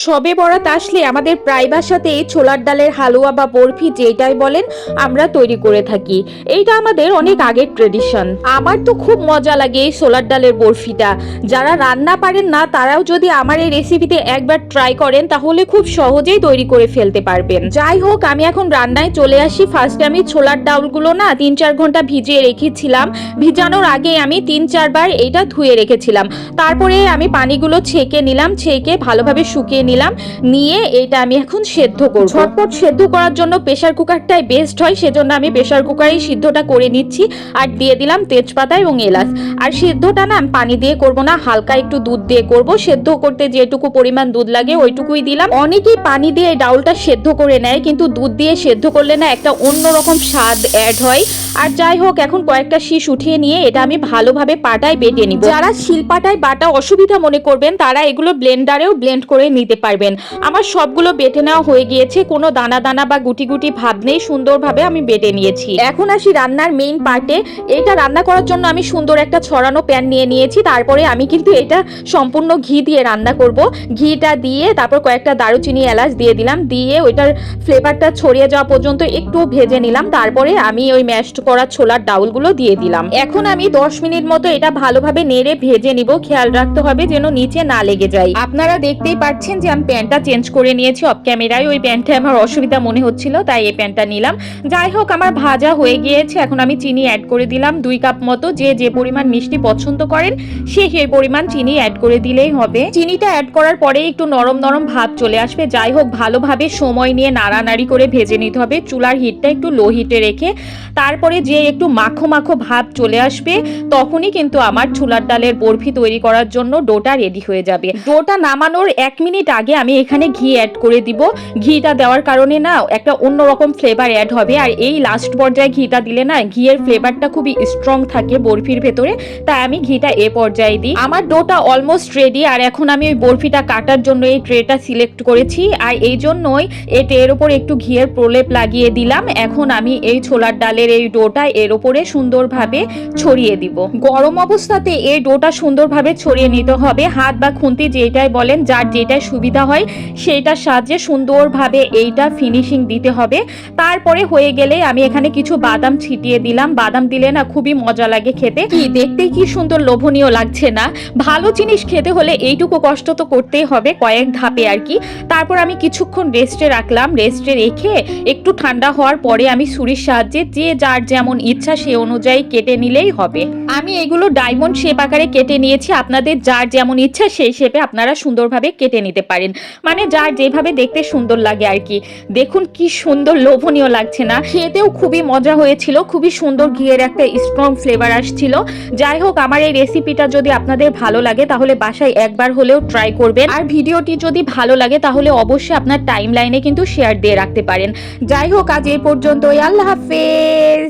সবে বরাত আসলে আমাদের প্রায় বাসাতে ছোলার ডালের হালুয়া বা বরফি যেটাই বলেন, আমরা তৈরি করে থাকি। এইটা আমাদের অনেক আগের ট্রেডিশন আমার তো খুব মজা লাগে এই ছোলার ডালের বরফিটা। যারা রান্না পারেন না, তারাও যদি আমার এই রেসিপিতে একবার ট্রাই করেন, তাহলে খুব সহজেই তৈরি করে ফেলতে পারবেন। যাই হোক, আমি এখন রান্নায় চলে আসি। ফার্স্টে আমি ছোলার ডাউলগুলো না তিন চার ঘণ্টা ভিজিয়ে রেখেছিলাম। ভিজানোর আগে আমি তিন চারবার এইটা ধুয়ে রেখেছিলাম। তারপরে আমি পানিগুলো ছেঁকে নিলাম। ছেঁকে ভালোভাবে শুকিয়ে নিলাম, নিয়ে এটা আমি এখন সেদ্ধ করব। ঝটপট সেদ্ধ করার জন্য প্রেশার কুকারটাই বেস্ট হয়, সেজন্য আমি প্রেশার কুকারেই সিদ্ধটা করে নিচ্ছি আর দিয়ে দিলাম তেজপাতা এবং এলাচ। আর সেদ্ধটা না পানি দিয়ে করব না, হালকা একটু দুধ দিয়ে করব। সেদ্ধ করতে যেটুকু পরিমাণ দুধ লাগে ওইটুকুই দিলাম। অনেকেই পানি দিয়ে ডাউলটা সেদ্ধ করে নেয়, কিন্তু দুধ দিয়ে সেদ্ধ করলে না একটা অন্যরকম স্বাদ অ্যাড হয়। আর যাই হোক, এখন কয়েকটা শীষ উঠিয়ে নিয়ে এটা আমি ভালোভাবে পাটায় বেটে নিব। যারা শিলপাটায় বাটা অসুবিধা মনে করবেন, তারা এগুলো ব্লেন্ডারেও ব্লেন্ড করে নিতে পারবেন। আমার সবগুলো বেটে নেওয়া হয়ে গিয়েছে, কোনো দানা দানা বা গুটি গুটি ভাব নেই, সুন্দরভাবে আমি বেটে নিয়েছি। এখন আসি রান্নার মেইন পার্টে এটা রান্না করার জন্য আমি সুন্দর একটা ছড়ানো প্যান নিয়ে নিয়েছি, তারপরে আমি কিন্তু এটা সম্পূর্ণ ঘি দিয়ে রান্না করব। ঘিটা দিয়ে, তারপর কয়েকটা দারুচিনি এলাচ দিয়ে দিলাম, দিয়ে ওইটার ফ্লেভারটা ছড়িয়ে যাওয়া পর্যন্ত একটু ভেজে নিলাম, তারপরে আমি ওই ম্যাশড করা ছোলার ডাউলগুলো দিয়ে দিলাম। এখন আমি দশ মিনিট মতো এটা ভালোভাবে নেড়ে ভেজে নিব। খেয়াল রাখতে হবে যেন নিচে না লেগে যায়। আপনারা দেখতেই পাচ্ছেন যে আমি প্যান্টটা চেঞ্জ করে নিয়েছি অফ ক্যামেরায় ওই প্যান্টে আমার অসুবিধা মনে হচ্ছিল, তাই এই প্যান্টটা নিলাম। যাই হোক, আমার ভাজা হয়ে গিয়েছে। এখন আমি চিনি অ্যাড করে দিলাম দুই কাপ মতো। যে যে পরিমাণ মিষ্টি পছন্দ করেন, সে সেই পরিমাণ চিনি অ্যাড করে দিলেই হবে। চিনিটা অ্যাড করার পরে একটু নরম নরম ভাব চলে আসবে। যাই হোক, ভালোভাবে সময় নিয়ে নাড়ানাড়ি করে ভেজে নিতে হবে। চুলার হিটটা একটু লো হিটে রেখে। তারপরে যে একটু মাখো মাখো ভাব চলে আসবে, তখনই কিন্তু আমার ছোলার ডালের বরফি তৈরি করার জন্য ডোটা রেডি হয়ে যাবে। ডোটা নামানোর এক মিনিট আগে আমি এখানে ঘি অ্যাড করে দিব। ঘিটা দেওয়ার কারণে না একটা অন্যরকম ফ্লেভার অ্যাড হবে। আর এই লাস্ট পর্যায়ে ঘিটা দিলে না ঘিয়ের ফ্লেভারটা খুবই স্ট্রং থাকে বরফির ভেতরে। তাই আমি ঘিটা এ পর্যায়ে দিই। আমার ডোটা অলমোস্ট রেডি আর এখন আমি ওই বরফিটা কাটার জন্য এই ট্রেটা সিলেক্ট করেছি। আর এই জন্যই এই ট্রের ওপর একটু ঘিয়ের প্রলেপ লাগিয়ে দিলাম। এখন আমি এই ছোলার ডালের এই ডোটা এর ওপরে সুন্দরভাবে ছড়িয়ে দিব। গরম অবস্থাতে এই ডোটা সুন্দরভাবে ছড়িয়ে নিতে হবে। হাত বা খুন্তি যেটাই বলেন, যার যেটাই সুবিধা হয় সেইটার সাহায্যে সুন্দরভাবে এইটা ফিনিশিং দিতে হবে। তারপরে হয়ে গেলে আমি এখানে কিছু বাদাম ছিটিয়ে দিলাম। বাদাম দিলে না খুবই মজা লাগে খেতে। কি, দেখতে কি সুন্দর লোভনীয় লাগছে না? ভালো জিনিস খেতে হলে এইটুকু কষ্ট তো করতেই হবে কয়েক ধাপে আর কি। তারপর আমি কিছুক্ষণ রেস্টে রাখলাম। রেস্টে রেখে একটু ঠান্ডা হওয়ার পরে আমি ছুরির সাহায্যে যে যার যেমন ইচ্ছা সে অনুযায়ী কেটে নিলেই হবে। আমি এগুলো ডায়মন্ড শেপ আকারে কেটে নিয়েছি, আপনাদের যার যেমন ইচ্ছা সেই শেপে আপনারা সুন্দরভাবে কেটে নিতে পারেন। মানে যার যেভাবে দেখতে সুন্দর লাগে আর কি। দেখুন কি সুন্দর লোভনীয় লাগছে না। খেতেও খুবই মজা হয়েছিল, খুবই সুন্দর ঘিয়ের একটা স্ট্রং ফ্লেভার আসছিল। যাই হোক, আমার এই রেসিপিটা যদি আপনাদের ভালো লাগে, তাহলে বাসায় একবার হলেও ট্রাই করবেন। আর ভিডিওটি যদি ভালো লাগে, তাহলে অবশ্যই আপনার টাইম লাইনে কিন্তু শেয়ার দিয়ে রাখতে পারেন। যাই হোক, আজ এই পর্যন্তই। আল্লাহ হাফেজ!